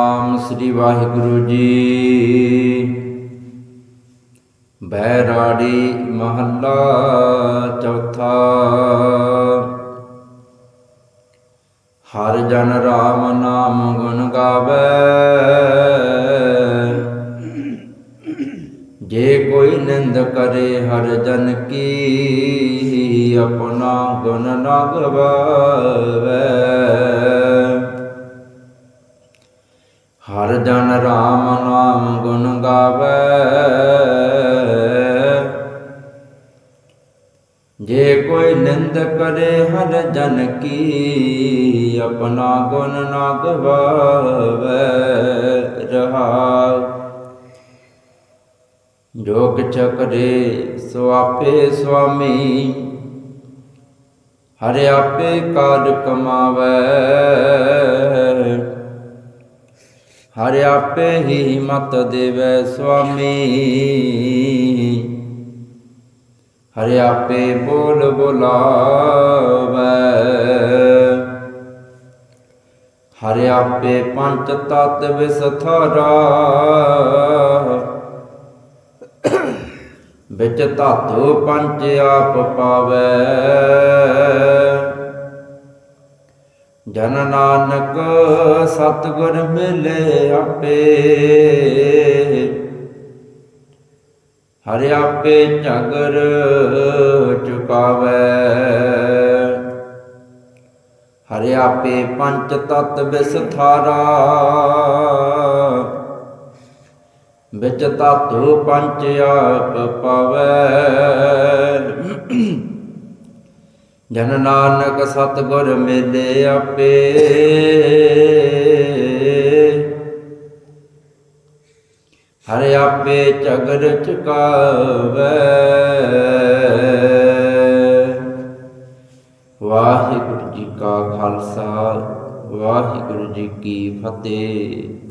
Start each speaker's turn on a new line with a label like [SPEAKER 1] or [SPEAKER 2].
[SPEAKER 1] ਨਾਮ ਸ੍ਰੀ ਵਾਹਿਗੁਰੂ ਜੀ। ਬੈਰਾੜੀ ਮਹੱਲਾ ਚੌਥਾ। ਹਰ ਜਨ ਰਾਮ ਨਾਮ ਗੁਣ ਗਾਵੇ। ਜੇ ਕੋਈ ਨਿੰਦ ਕਰੇ ਹਰ ਜਨ ਕੀ ਆਪਣਾ ਗੁਣ ਨਾ ਗਵਾਵੇ ਹਰ ਜਨ ਰਾਮ ਨਾਮ ਗੁਣ ਗਾਵੇ। ਜੇ ਕੋਈ ਨਿੰਦ ਕਰੇ ਹਰ ਜਨ ਕੀ, ਆਪਣਾ ਗੁਣ ਨਾ ਗਵਾਵੇ ਰਹਾਉ। ਜੋ ਚਕਰੇ ਕਰੇ ਸੋ ਆਪੇ ਸੁਆਮੀ, ਹਰਿ ਆਪੇ ਕਾਜ ਕਮਾਵੇ। ਹਰਿ ਆਪੇ ਹੀ ਮਤ ਦੇਵੈ ਸੁਆਮੀ। ਹਰਿ ਆਪੇ ਬੋਲ ਬੁਲਾਵੇ। ਹਰਿ ਆਪੇ ਪੰਚ ਤਤ ਵਿਸਥਾਰਾ। ਵਿੱਚ ਧਾਤੂ ਪੰਜ ਆਪ ਪਾਵੇ। ਜਨ ਨਾਨਕ ਸਤਗੁਰ ਮਿਲੇ ਆਪੇ। ਹਰਿ ਆਪੇ ਝਗਰ ਚੁਕਾਵੇ। ਹਰਿ ਆਪੇ ਪੰਚ ਤਤ ਵਿਸਥਾਰਾ ਵਿੱਚ ਧਾਤੂ ਪੰਚ ਆਪ ਪਵੈ। ਜਨ ਨਾਨਕ ਸਤਿਗੁਰ ਮਿਲੇ ਆਪੇ। ਹਰਿ ਆਪੇ ਝਗਰ ਚੁਕਾਵੈ। ਵਾਹਿਗੁਰੂ ਜੀ ਕਾ ਖਾਲਸਾ, ਵਾਹਿਗੁਰੂ ਜੀ ਕੀ ਫਤਿਹ।